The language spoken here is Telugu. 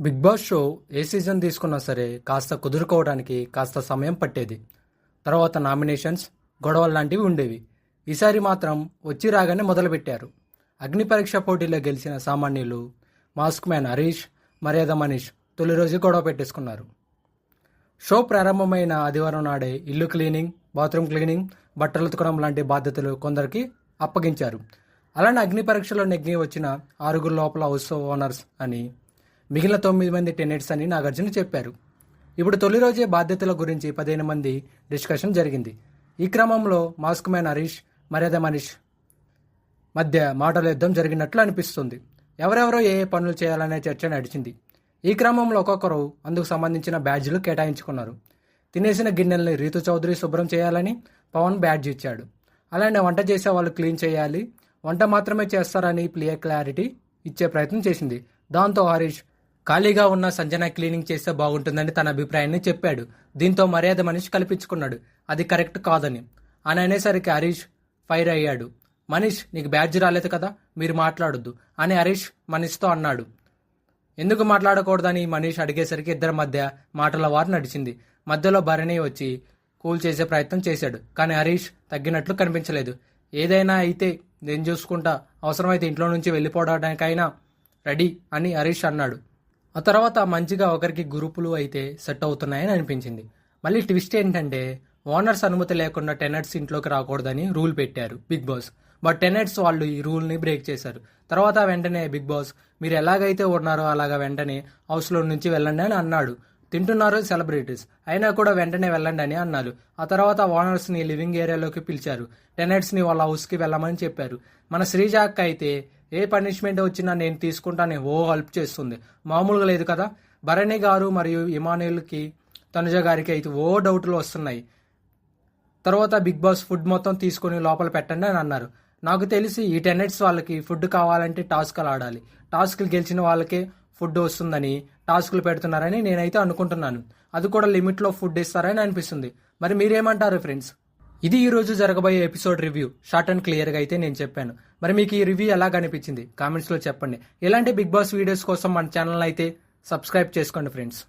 బిగ్ బాస్ షో ఏ సీజన్ తీసుకున్నా సరే కాస్త కుదురుకోవడానికి కాస్త సమయం పట్టేది. తర్వాత నామినేషన్స్ గొడవలు లాంటివి ఉండేవి. ఈసారి మాత్రం వచ్చి రాగానే మొదలుపెట్టారు. అగ్ని పరీక్ష పోటీలో గెలిచిన సామాన్యులు మాస్క్ మ్యాన్ హరీష్ మర్యాద మనీష్ తొలి రోజు గొడవ పెట్టేసుకున్నారు. షో ప్రారంభమైన ఆదివారం నాడే ఇల్లు క్లీనింగ్ బాత్రూమ్ క్లీనింగ్ బట్టలు ఉతకడం లాంటి బాధ్యతలు కొందరికి అప్పగించారు. అలానే అగ్ని పరీక్షలో నెగ్గి వచ్చిన ఆరుగురు లోపల హౌస్ ఓనర్స్ అని మిగిలిన తొమ్మిది మంది టెనెట్స్ అని నాగార్జున చెప్పారు. ఇప్పుడు తొలి రోజే బాధ్యతల గురించి పదిహేను మంది డిస్కషన్ జరిగింది. ఈ క్రమంలో మాస్క్ మ్యాన్ హరీష్ మర్యాద మనీష్ మధ్య మాటల యుద్ధం జరిగినట్లు అనిపిస్తుంది. ఎవరెవరో ఏ ఏ పనులు చేయాలనే చర్చ నడిచింది. ఈ క్రమంలో ఒక్కొక్కరు అందుకు సంబంధించిన బ్యాడ్జ్లు కేటాయించుకున్నారు. తినేసిన గిన్నెల్ని రీతు చౌదరి శుభ్రం చేయాలని పవన్ బ్యాడ్జ్ ఇచ్చాడు. అలానే వంట చేసే వాళ్ళు క్లీన్ చేయాలి వంట మాత్రమే చేస్తారని క్లియర్ క్లారిటీ ఇచ్చే ప్రయత్నం చేసింది. దాంతో హరీష్ ఖాళీగా ఉన్న సంజన క్లీనింగ్ చేస్తే బాగుంటుందని తన అభిప్రాయాన్ని చెప్పాడు. దీంతో మర్యాద మనిషి కల్పించుకున్నాడు. అది కరెక్ట్ కాదని. అని అనేసరికి హరీష్ ఫైర్ అయ్యాడు. మనీష్ నీకు బ్యాడ్జ్ రాలేదు కదా? మీరు మాట్లాడొద్దు అని హరీష్ మనీష్తో అన్నాడు. ఎందుకు మాట్లాడకూడదని? మనీష్ అడిగేసరికి ఇద్దరి మధ్య మాటల వారు నడిచింది. మధ్యలో భరణి వచ్చి కూల్ చేసే ప్రయత్నం చేశాడు. కానీ హరీష్ తగ్గినట్లు కనిపించలేదు. ఏదైనా అయితే నేను చూసుకుంటా. అవసరమైతే ఇంట్లో నుంచి వెళ్ళిపోవడానికైనా రెడీ అని హరీష్ అన్నాడు. ఆ తర్వాత మంచిగా ఒకరికి గ్రూపులు అయితే సెట్ అవుతున్నాయని అనిపించింది. మళ్ళీ ట్విస్ట్ ఏంటంటే ఓనర్స్ అనుమతి లేకుండా టెనెట్స్ ఇంట్లోకి రాకూడదని రూల్ పెట్టారు బిగ్ బాస్. బట్ టెనెట్స్ వాళ్ళు ఈ రూల్ని బ్రేక్ చేశారు. తర్వాత వెంటనే బిగ్ బాస్ మీరు ఎలాగైతే ఉన్నారో అలాగా వెంటనే హౌస్లో నుంచి వెళ్ళండి అని అన్నాడు. తింటున్నారు సెలబ్రిటీస్. అయినా కూడా వెంటనే వెళ్ళండి అని అన్నారు. ఆ తర్వాత ఓనర్స్ని లివింగ్ ఏరియాలోకి పిలిచారు. టెనెట్స్ని వాళ్ళ హౌస్కి వెళ్ళమని చెప్పారు. మన శ్రీజాక్ అయితే ఏ పనిష్మెంట్ వచ్చినా నేను తీసుకుంటానే ఓ హెల్ప్ చేస్తుంది. మామూలుగా లేదు కదా? భరణి గారు మరియు ఇమానుయల్కి తనుజ గారికి అయితే ఓ డౌట్లు వస్తున్నాయి. తర్వాత బిగ్ బాస్ ఫుడ్ మొత్తం తీసుకొని లోపల పెట్టండి అని అన్నారు. నాకు తెలిసి ఈ టెనెట్స్ వాళ్ళకి ఫుడ్ కావాలంటే టాస్క్లు ఆడాలి. టాస్క్లు గెలిచిన వాళ్ళకే ఫుడ్ వస్తుందని టాస్క్లు పెడుతున్నారని నేనైతే అనుకుంటున్నాను. అది కూడా లిమిట్లో ఫుడ్ ఇస్తారని అనిపిస్తుంది. మరి మీరేమంటారు ఫ్రెండ్స్? ఇది ఈరోజు జరగబోయే ఎపిసోడ్ రివ్యూ. షార్ట్ అండ్ క్లియర్గా అయితే నేను చెప్పాను. మరి మీకు ఈ రివ్యూ ఎలా అనిపించింది కామెంట్స్లో చెప్పండి. ఇలాంటి బిగ్ బాస్ వీడియోస్ కోసం మన ఛానల్ అయితే సబ్స్క్రైబ్ చేసుకోండి ఫ్రెండ్స్.